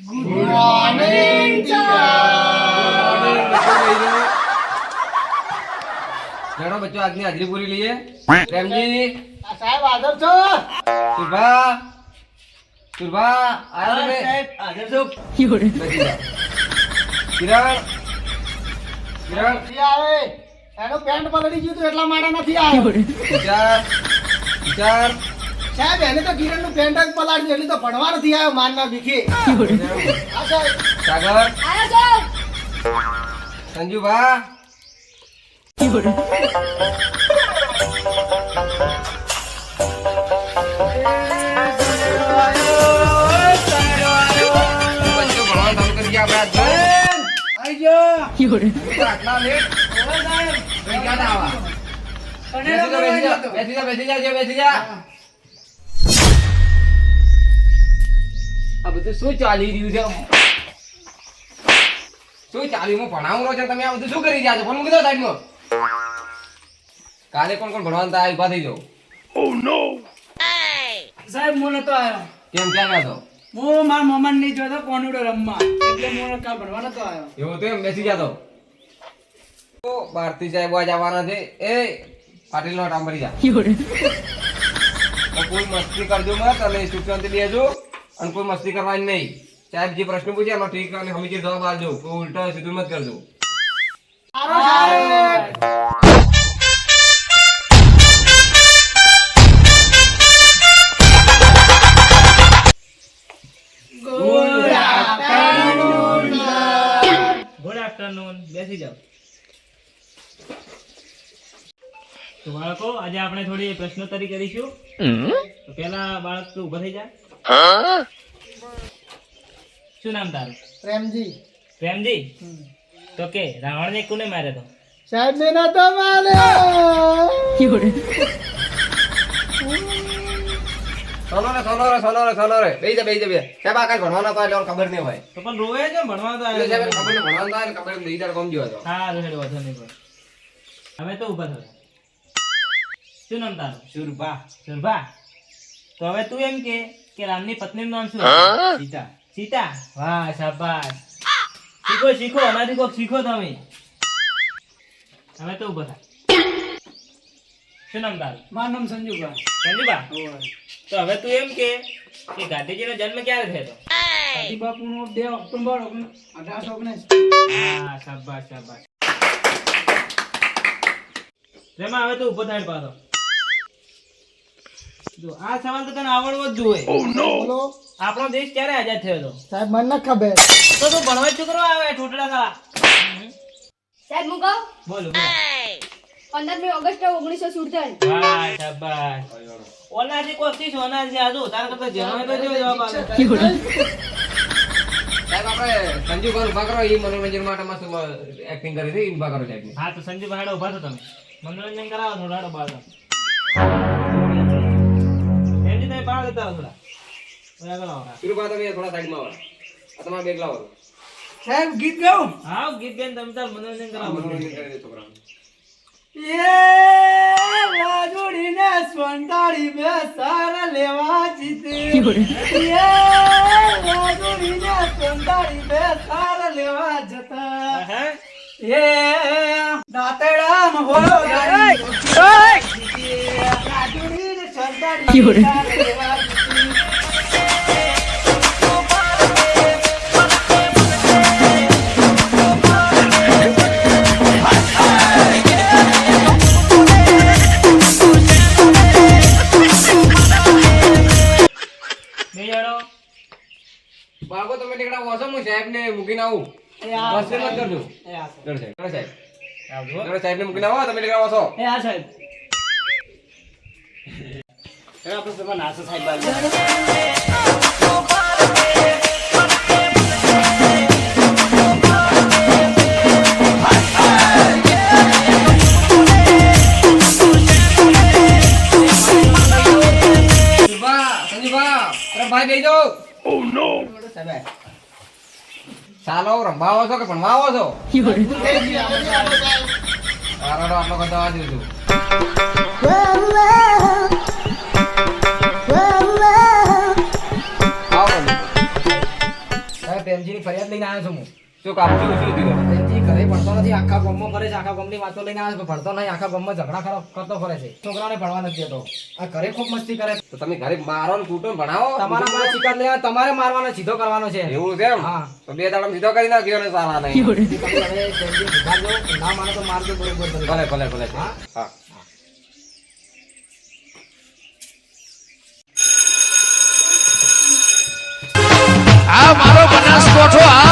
Good morning, ચલો બચ્ચો આજની હાજરી પૂરી લઈએ. પ્રેમજી. સાહેબ હાજર છો? સુરભા. સુરભા આવ્યો ને હાજર છો. કિરણ. કિરણ. આવે. એનો પેન્ટ પલળી ગયું એટલા માટે નથી આવ્યો. વિચાર વિચાર સાહેબ એને તો કિરણનું પેન્ટ જ પલાળ્યું એટલે તો ભણવા નથી આવ્યો માનના ભીખે હા સાહેબ સાગર સંજુભા બચ્ચો ભણવાનું ચાલુ કરી ગયા આપણે આજ તો આટલા લેટ કઈ ક્યાં આવા બેસી જા, બેસી જા, બેસી જા, આ બધું શું ચાલી રહ્યું છે? શું ચાલી હું ભણાવું રહ્યો છે તમે આ બધું શું કરી રહ્યા છો? ફોન મૂકી દો સાઈડમાં. કાલે કોણ કોણ ભણવાનું થાય ઊભા થઈ જાઓ. સાહેબ હું નતો આવ્યો. કેમ ક્યાં નતો હું મારા મમ્મા નહીં જોતો કોનુડો રમવા. એટલે હું કાલ ભણવા નતો આવ્યો. એવો તો એમ બેસી જાતો ઓ ભારતી સાહેબ આજ આવવાના છે. એ પાટીલ નો ટામ ભરી જા કોઈ મસ્તી કરજો મત. અને સુશાંતિ બેજો અને કોઈ મસ્તી કરવાની નહીં. સાહેબ જે પ્રશ્ન પૂછે એનો ઠીક અને હમીજી જવાબ આપજો. કોઈ ઉલટા સીધું મત કરજો. Good afternoon. બેસી જાઓ. તો બાળકો આજે આપણે થોડી પ્રશ્નોત્તરી કરીશું. તો પહેલા બાળક તું ઊભા થઈ જા. શું નામ તારું? પ્રેમજી. પ્રેમજી? તો કે રાવણને કોને માર્યો તો? સાહેબ ને માર્યો. રે રે રે રે. જા જા બે સાહેબ આકાશ ભણવાનો તો એટલે ખબર નહીં હોય. તો પણ રોવે છે ભણવા તો એટલે સાહેબ ખબર નહીં ભણવાનું આવે ને ખબર નહીં ઈદાર કોમ જોયો હતો. હા રોહેડ વાંધો નહીં પણ હવે તો ઊભા શું નામ તારું? સુરભા. સુરભા. તો હવે તું એમ કે કે રામની પત્નીનું નામ શું સીતા. સીતા? વાહ શાબાશ. શીખો શીખો આનાથી કોક શીખો તમે. તમે તો ઊભો થા. શું નામ તારું? મારું નામ સંજુભા? સંજુબા તો હવે તું એમ કે કે ગાંધીજીનો જન્મ ક્યારે થયો હતો? ગાંધી બાપુનો બે ઓક્ટોબર અઢારસો ઓગણીસ. હા શાબાશ શાબાશ. રેમા હવે તો ઊભો થાય પાછો. જો આ સવાલ તો તને આવડવો જ જોઈએ. બોલો. આપણો દેશ ક્યારે આઝાદ થયો હતો? સાહેબ મને ન ખબર. તો તું ભણવા છોકરો આવે ઠોટડા સાળા સાહેબ હું કહું? બોલો બોલો. પંદરમી ઓગસ્ટ ઓગણીસો સુડતાલીસ. વાહ શાબાશ. ઓનાથી કોશિશ ઓનાથી આજુ તારા કરતા જણાવે તો જો જવાબ આવે? સાહેબ આપણે સંજુ ઊભા કરો એ મનોરંજન માટે મસ્ત એક્ટિંગ કરી હતી ઊભા કરો સાહેબ હા તો સંજુ ભાડો ઊભા છો તમે. મનોરંજન કરાવો થોડો હાડો બાળકો થોડા. ઓય આગળ આવો. સુરભા તમે થોડા સાઈડમાં આવો. આ તમારા બેગ લાવો. સાહેબ ગીત ગાઉં? હા ગીત ગાઈને તમે તાર મનોરંજન કરાવો. મનોરંજન કરી દે છોકરાઓને. એ રાજુડીને સ્વંતાળી બે સાર લેવા જીતે. એ સ્વંતાળી બે સાર લેવા જતા. હે? એ દાતડામ હોળો ગાડી બાળકો તમે ટેકડા વાસો હું સાહેબને મૂકીને આવું એ મત કરજો એ સાહેબ. સાહેબ ચલો સાહેબ આવજો મૂકીને આવો તમે ટેકડા વાસો એ સાહેબ. આપણે તમારા નાસો સાહેબ ભાઈ સાહેબ ચાલો રંભાવો છો કે ભણવા આવો છો તારો આટલો સાહેબ પ્રેમજીની ફરિયાદ લઈને આવ્યો છું હું. શું કાપશું શું થયું? પ્રેમજી ઘરે ભણતો નથી આખા ગામમાં ફરે છે આખા ગામની વાતો લઈને આવ્યો છે ભણતો નહીં આખા ગામમાં ઝઘડા ખરો કરતો ફરે છે. છોકરાને ભણવા નથી દેતો. આ ઘરે ખૂબ મસ્તી કરે તો તમે ઘરે મારો ને કૂટો ભણાવો. તમારા મારા શિકાર લેવા તમારે મારવાનો સીધો કરવાનો છે. એવું છે એમ? હા. તો બે દાડા સીધો કરી નાખ્યો ને સારા નહીં. ના માનો તો મારજો બરોબર. ભલે ભલે ભલે. હા? હા. આ મારો બનાસકોઠો આ